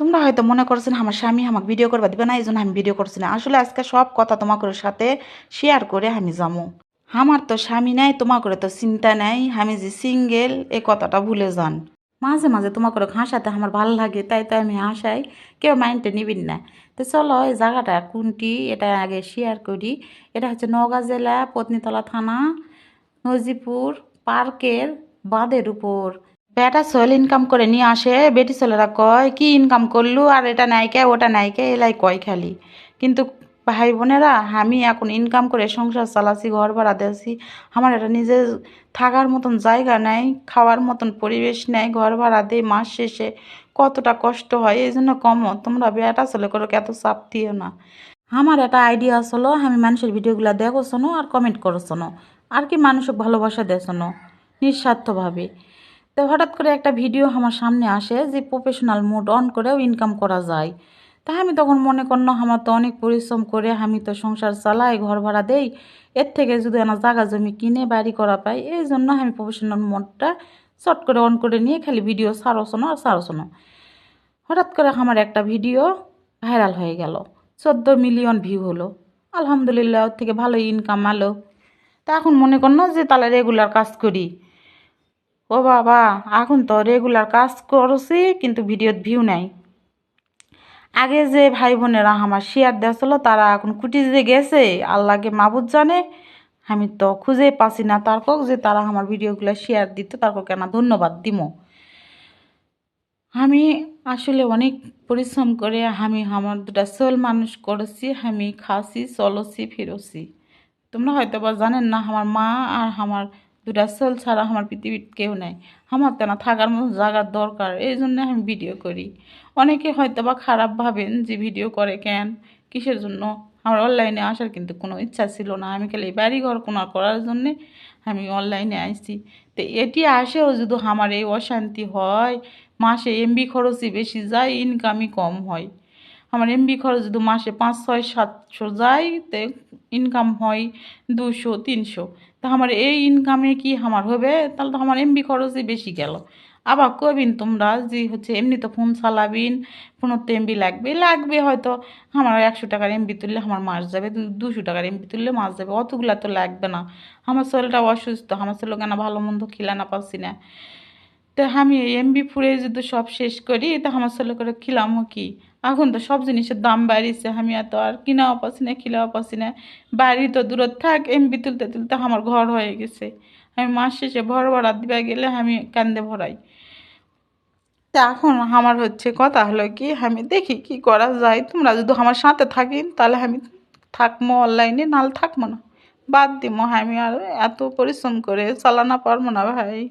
তোমরা হয়তো মনে করছেন আমার স্বামী আমাকে ভিডিও করবা দিবে না এই জন্য আমি ভিডিও করছি না। আসলে আজকে সব কথা তোমাদের সাথে শেয়ার করে আমি যাব। আমার তো স্বামী নাই তোমার করে তো চিন্তা নাই, আমি যে সিঙ্গেল এ কথাটা ভুলে যান। মাঝে মাঝে তোমার করে হাসাতে আমার ভালো লাগে, তাই তো আমি হাসাই, কেউ মাইন্ডে নিবিন না। তো চলো, এই জায়গাটা কোনটি, এটা আগে শেয়ার করি। এটা হচ্ছে নওগাঁ জেলা, পত্নীতলা থানা, নজিপুর, পার্কের বাঁধের উপর। বেটা সোল ইনকাম করে নিয়ে আসে, বেটি ছেলেরা কয়, কি ইনকাম করলু? আর এটা নাইকে ওটা নাইকে এলাই কয় খালি। কিন্তু ভাই বোনেরা, আমি এখন ইনকাম করে সংসার চালাচ্ছি, ঘর ভাড়া দিয়েছি আমার এটা নিজের থাকার মতন জায়গা নাই, খাওয়ার মতন পরিবেশ নেই, ঘর ভাড়া দিয়ে মাস শেষে। কতটা কষ্ট হয়, এই জন্য কমো। তোমরা বেটা ছেলে করে এত চাপ দিও না? আমার একটা আইডিয়া আসলো, আমি মানুষের ভিডিওগুলো দেখো শোনো আর কমেন্ট করো শোনো। আর কি মানুষকে ভালোবাসা দেয় শোনো, নিঃস্বার্থভাবে। তো হঠাৎ করে একটা ভিডিও আমার সামনে আসে যে প্রফেশনাল মোড অন করেও ইনকাম করা যায়। তা আমি তখন মনে করলাম আমার তো অনেক পরিশ্রম করে আমি তো সংসার চালাই ঘর ভাড়া দেই। এর থেকে যদি আমার জায়গা জমি কিনে, বাড়ি করা পাই, এই জন্য আমি প্রফেশনাল মোডটা শর্ট করে অন করে নিয়ে খালি ভিডিও সারো শোনো আর সারো শোনো হঠাৎ করে আমার একটা ভিডিও ভাইরাল হয়ে গেল। চোদ্দ মিলিয়ন ভিউ হলো। আলহামদুলিল্লাহ, ওর থেকে ভালো ইনকাম আলো। তা এখন মনে করল যে তাহলে রেগুলার কাজ করি। ও বাবা, এখন তো রেগুলার কাজ করছি, কিন্তু ভিডিওত ভিউ নাই। আগে যে ভাই বোনেরা আমার শেয়ার দিয়েছিল, তারা এখন কুটি যে গেছে, আল্লাহকে মাবুদ জানে। আমি তো খুঁজে পাচ্ছি না তার কক যে তারা আমার ভিডিওগুলো শেয়ার দিতে, তারপর কেন ধন্যবাদ দিমো আমি আসলে অনেক পরিশ্রম করে আমি আমার দুটা সোল মানুষ করেছি, আমি খাসি, চলছি, ফিরছি। তোমরা হয়তো বা জানেন না, আমার মা আর আমার দুটা সোল ছাড়া আমার পৃথিবীর কেউ নাই। আমার তো না থাকার মতো জায়গার দরকার, এই জন্য আমি ভিডিও করি। অনেকে হয়তো বা খারাপ ভাবেন যে ভিডিও করে কেন? কিসের জন্য? আমার অনলাইনে আসার কিন্তু কোনো ইচ্ছা ছিল না। আমি খালি বাড়িঘর কোনো করার জন্যে আমি অনলাইনে আসছি তো এটি আসেও যদি আমার এই অশান্তি হয়, মাসে এমবি খরচই বেশি যায় ইনকামই কম হয়। আমার এমবি খরচ যদি মাসে পাঁচ, ছয়, সাতশো যায়, তে ইনকাম হয় দুশো তিনশো। তা আমার এই ইনকামে কি আমার হবে? তাহলে তো আমার এমবি খরচই বেশি গেল। আবার কবিন, তোমরা যে হচ্ছে এমনি তো ফোন চালাবিন ফোনের তো এমবি লাগবে লাগবে হয়তো। আমার একশো টাকার এমবি তুললে আমার মাস যাবে দুশো টাকার এমবি তুললে মাস যাবে, অতগুলা তো লাগবে না। আমার শরীরটা অসুস্থ, আমার ছেলে কেন ভালো মন্দ খিলানা পাচ্ছি না। তো আমি এমবি ফুরে যদি সব শেষ করি, তা আমার ছেলে করে খিলামও কি? এখন তো সব জিনিসের দাম বাড়িছে, আমি এত আর কিনাও পাচ্ছি না, খিলাও পাচ্ছি না। বাড়ি তো দূরত থাক, এমবি তুলতে তুলতে আমার ঘর হয়ে গেছে। আমি মাস শেষে ভর ভাড়া দিবা গেলে আমি কান্দে ভরাই। তা এখন আমার হচ্ছে কথা হলো কি, আমি দেখি কি করা যায়। তোমরা যদি আমার সাথে থাকিন তাহলে আমি থাকব অনলাইনে, নাহলে থাকব না। বাদ দিমো, আমি আর এত পরিশ্রম করে চালানা পারব না ভাই।